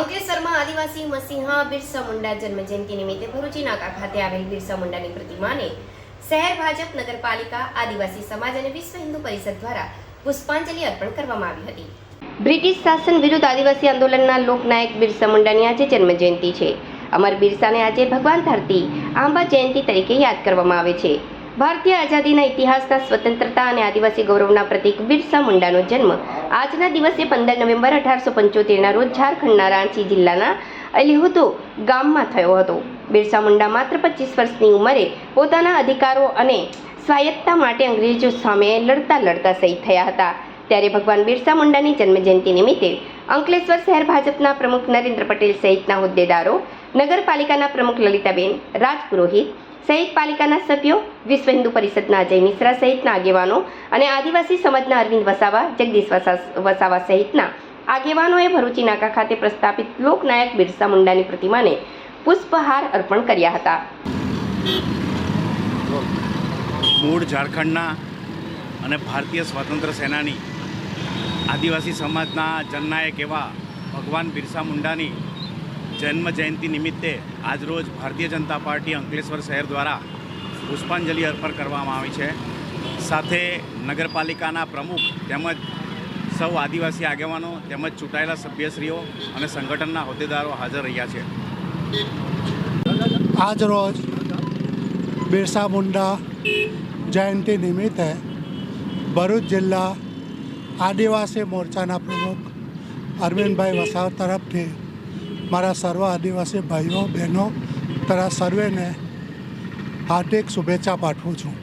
અંકલેશ્વરમાં આદિવાસી મસીહા બિરસા મુંડા જન્મજયંતિ નિમિત્તે ભરૂચી નાકા ખાતે આવેલ બિરસા મુંડાની પ્રતિમાને શહેર ભાજપ નગરપાલિકા, આદિવાસી સમાજ અને વિશ્વ હિન્દુ પરિષદ દ્વારા પુષ્પાંજલિ અર્પણ કરવામાં આવી હતી. બ્રિટિશ શાસન વિરુદ્ધ આદિવાસી આંદોલનના લોકનાયક બિરસા મુંડાની આજે જન્મજયંતિ છે. અમર બિરસાને આજે ભગવાન ધરતી આંબા જયંતિ તરીકે યાદ કરવામાં આવે છે. ભારતીય આઝાદીના ઇતિહાસના સ્વતંત્રતા અને આદિવાસી ગૌરવના પ્રતીક બિરસા મુંડાનો જન્મ આજના દિવસે પંદર નવેમ્બર અઢારસો પંચોતેરના રોજ ઝારખંડના રાંચી જિલ્લાના અલિહુદો ગામમાં થયો હતો. બિરસા મુંડા માત્ર પચીસ વર્ષની ઉંમરે પોતાના અધિકારો અને સ્વાયત્તા માટે અંગ્રેજો સામે લડતા લડતા શહીદ થયા હતા. ત્યારે ભગવાન બિરસા મુંડાની જન્મજયંતિ નિમિત્તે અંકલેશ્વર શહેર ભાજપના પ્રમુખ નરેન્દ્ર પટેલ સહિતના હોદ્દેદારો, નગરપાલિકાના પ્રમુખ લલિતાબેન, રાજપુરોહિત સહિત પાલિકાના સભ્યો, વિશ્વ હિન્દુ પરિષદના અજય મિશ્રા સહિતના આગેવાનો અને આદિવાસી સમાજના અરવિંદ વસાવા, જગદીશ વસા- વસાવા સહિતના આગેવાનોએ ભરૂચી નાકા ખાતે પ્રસ્થાપિત લોકનાયક બિરસા મુંડાની પ્રતિમાને પુષ્પહાર અર્પણ કર્યા હતા. મૂળ ઝારખંડના અને ભારતીય સ્વાતંત્ર્ય સેનાની આદિવાસી સમાજના જનનાયક એવા ભગવાન બિરસા મુંડાની જન્મ જયંતિ નિમિત્તે આજરોજ ભારતીય જનતા પાર્ટી અંકલેશ્વર શહેર દ્વારા પુષ્પાંજલિ અર્પણ કરવામાં આવી છે. સાથે નગરપાલિકાના પ્રમુખ તેમજ સૌ આદિવાસી આગેવાનો તેમજ ચૂંટાયેલા સભ્યશ્રીઓ અને સંગઠનના હોદ્દેદારો હાજર રહ્યા છે. આજ રોજ બિરસા મુંડા જયંતિ નિમિત્તે ભરૂચ જિલ્લા આદિવાસી મોરચાના પ્રમુખ અરવિંદભાઈ વસાવ તરફથી મારા સર્વ આદિવાસી ભાઈઓ બહેનો તથા સર્વેને હાર્દિક શુભેચ્છા પાઠવું છું.